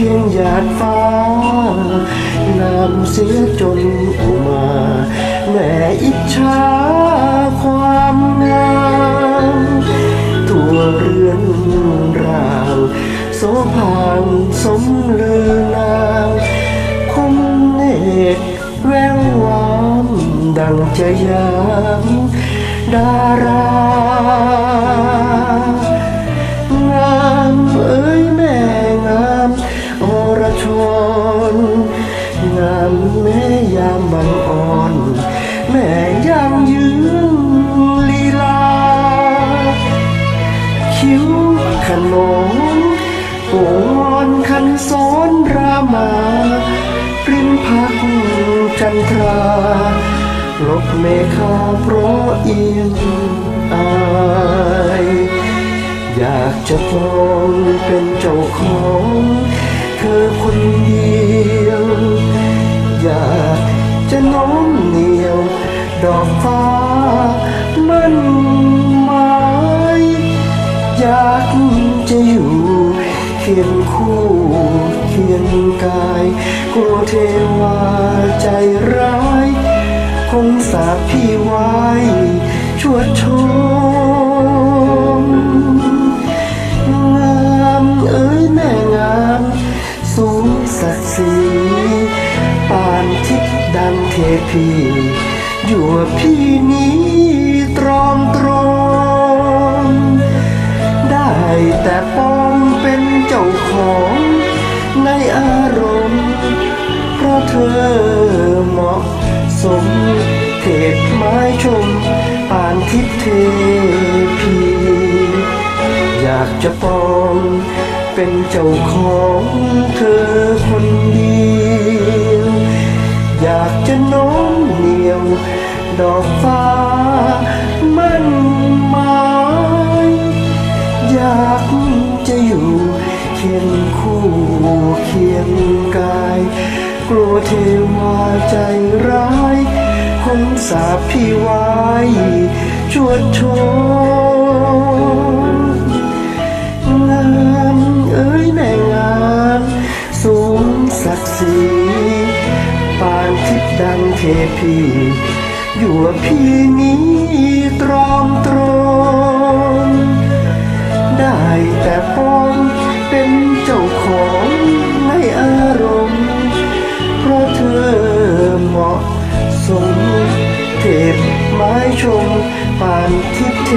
พียงหยาดฟ้านำเสียจนอุมาแม่อิจฉาความงามตัวเรือนรางโสภางสมเลือนางคมเนตรแวววามดังจะยามดารา ขนมโป่งอนคันซ้อนรามาปริมพักจันทราลบเมฆาเพราะเอียงอายอยากจะปลองเป็นเจ้าของ เธอคนเดียว คียงคู่เคียงกาย กลัวเทวาใจร้าย คงสาปพี่ไว้ชวดชมงามเอ้ยแม่งาม สูงศักดิ์ศรีปานทิพย์ดังเทพี อยู่พี่นี้ตรอมตร แต่ปองเป็นเจ้าของในอารมณ์ เพราะเธอเหมาะสมเทพไม้ชมป่านทิพเทพี อยากจะปองเป็นเจ้าของเธอคนเดียว อยากจะโน้มเหนียว ดอกฟ้ามัน เคียงคู่เคียงกาย กลัวเทวาใจร้ายคงสาปพี่ไว้ชวดชมงามเอ้ยแม่งามสูงศักดิ์ศรีปานทิพย์ดังเทพีอยู่พี่นี้ตรอมตรองได้แต่ป้อ เป็นเจ้าของในอารมณ์ เพราะเธอเหมาะสม เทพไม้ชมปานทิพย์เท